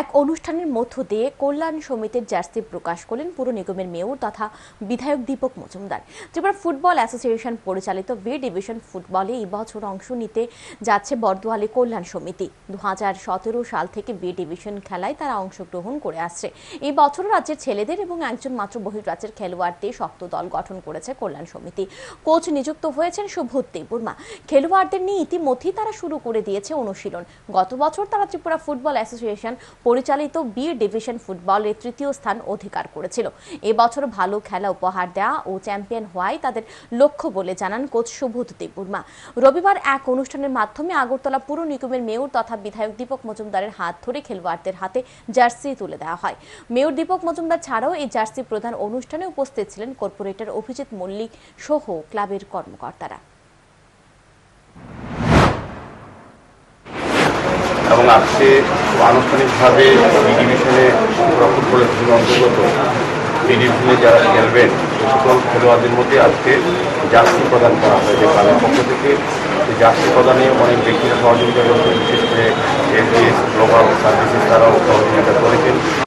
এক অনুষ্ঠানের মধ্য দিয়ে কল্যাণ সমিতির জার্সি প্রকাশ করলেন পুর নিগমের মেয়র তথা বিধায়ক দীপক মজুমদার। ত্রিপুরা ফুটবল অ্যাসোসিয়েশন পরিচালিত বি ডিভিশন ফুটবলে এই বছর অংশ নিতে যাচ্ছে বর্দোয়ালি কল্যাণ সমিতি। দুহাজার সতেরো সাল থেকে বি ডিভিশন খেলায় তারা অংশগ্রহণ করে আসছে। এই বছর রাজ্যের ছেলেদের এবং একজন মাত্র বহির্রাজ্যের খেলোয়াড়দের শক্ত দল গঠন করেছে কল্যাণ সমিতি। কোচ নিযুক্ত হয়েছেন শুভত দেববর্মা। খেলোয়াড়দের নিয়ে ইতিমধ্যেই তারা শুরু করে দিয়েছে অনুশীলন। গত বছর তারা ত্রিপুরা ফুটবল অ্যাসোসিয়েশন পরিচালিত বি ডিভিশন ফুটবলে তৃতীয় স্থান অধিকার করেছিল। এবছর ভালো খেলা উপহার দেওয়া ও চ্যাম্পিয়ন হওয়াই তাদের লক্ষ্য বলে জানান কোচ শুভত দেববর্মা। রবিবার এক অনুষ্ঠানের মাধ্যমে আগরতলা পুর নিগমের মেয়র তথা বিধায়ক দীপক মজুমদারের হাত ধরে খেলোয়াড়দের হাতে জার্সি তুলে দেওয়া হয়। মেয়র দীপক মজুমদার ছাড়াও এই জার্সি প্রধান অনুষ্ঠানে উপস্থিত ছিলেন কর্পোরেটর অভিজিৎ মল্লিক সহ ক্লাবের কর্মকর্তারা। এবং আজকে আনুষ্ঠানিকভাবে ডিভিশনে করে ফুটবলের অন্তর্গত বিডিভিশনে যারা খেলবেন সকল খেলোয়াড়দের মধ্যে আজকে জার্সি প্রদান করা হয়েছে। ক্লাবের পক্ষ থেকে জার্সি প্রদানে অনেক ব্যক্তিরা সহযোগিতা করেছেন বিশেষ করে এফডিএস গ্লোবাল সার্ভিসেস তারাও সহযোগিতা করেছেন।